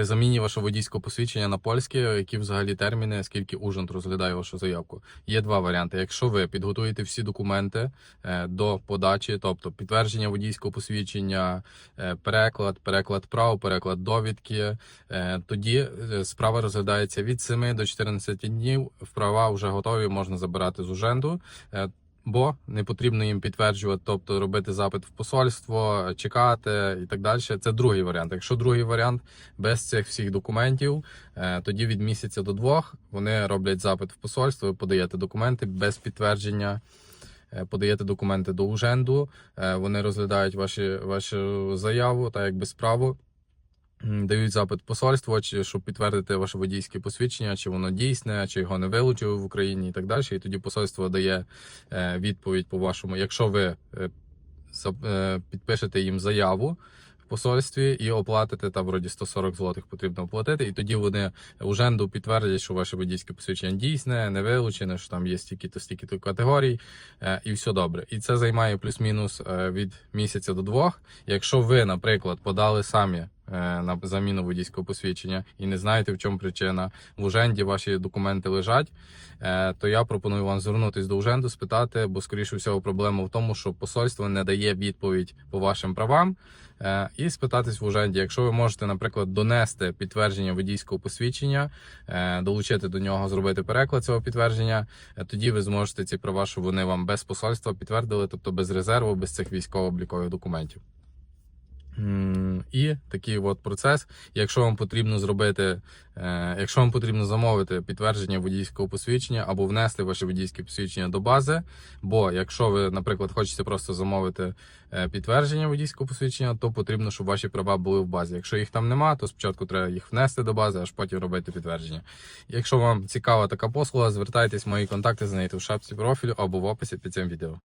При заміні вашого водійського посвідчення на польське, які взагалі терміни, скільки ужин розглядає вашу заявку. Є два варіанти. Якщо ви підготуєте всі документи е, до подачі, тобто підтвердження водійського посвідчення, е, переклад, переклад прав, переклад довідки, е, тоді справа розглядається від 7 до 14 днів. Права вже готові, можна забирати з уженду. Бо не потрібно їм підтверджувати, тобто робити запит в посольство, чекати і так далі. Це другий варіант. Якщо другий варіант без цих всіх документів, е, тоді від місяця до двох вони роблять запит в посольство, ви подаєте документи без підтвердження. е, Подаєте документи до уженду, е, вони розглядають ваші, вашу заяву та якби справу, дають запит посольство, чи щоб підтвердити ваше водійське посвідчення, чи воно дійсне, чи його не вилучили в Україні і так далі. І тоді посольство дає е, відповідь по вашому. Якщо ви е, е, підпишете їм заяву в посольстві і оплатите там вроді 140 злотих потрібно оплатити, і тоді вони уженду підтвердять, що ваше водійське посвідчення дійсне, не вилучене, що там є стільки-то стільки-то категорій, і все добре. І це займає плюс-мінус від місяця до двох. Якщо ви, наприклад, подали самі. Е, На заміну водійського посвідчення і не знаєте, в чому причина. В Уженді ваші документи лежать, е, то я пропоную вам звернутися до Уженду, спитати, бо скоріше всього проблема в тому, що посольство не дає відповідь по вашим правам. е, І спитатись в Уженді, якщо ви можете, наприклад, донести підтвердження водійського посвідчення, долучити до нього, зробити переклад цього підтвердження, тоді ви зможете ці права, щоб вони вам без посольства підтвердили, тобто без резерву, без цих військово-облікових документів. І такий от процес. Якщо вам потрібно зробити, е, якщо вам потрібно замовити підтвердження водійського посвідчення або внести ваше водійське посвідчення до бази, бо якщо ви, наприклад, хочете просто замовити е, підтвердження водійського посвідчення, то потрібно, щоб ваші права були в базі. Якщо їх там нема, то спочатку треба їх внести до бази, аж потім робити підтвердження. Якщо вам цікава така послуга, звертайтесь, мої контакти знайдете в шапці профілю або в описі під цим відео.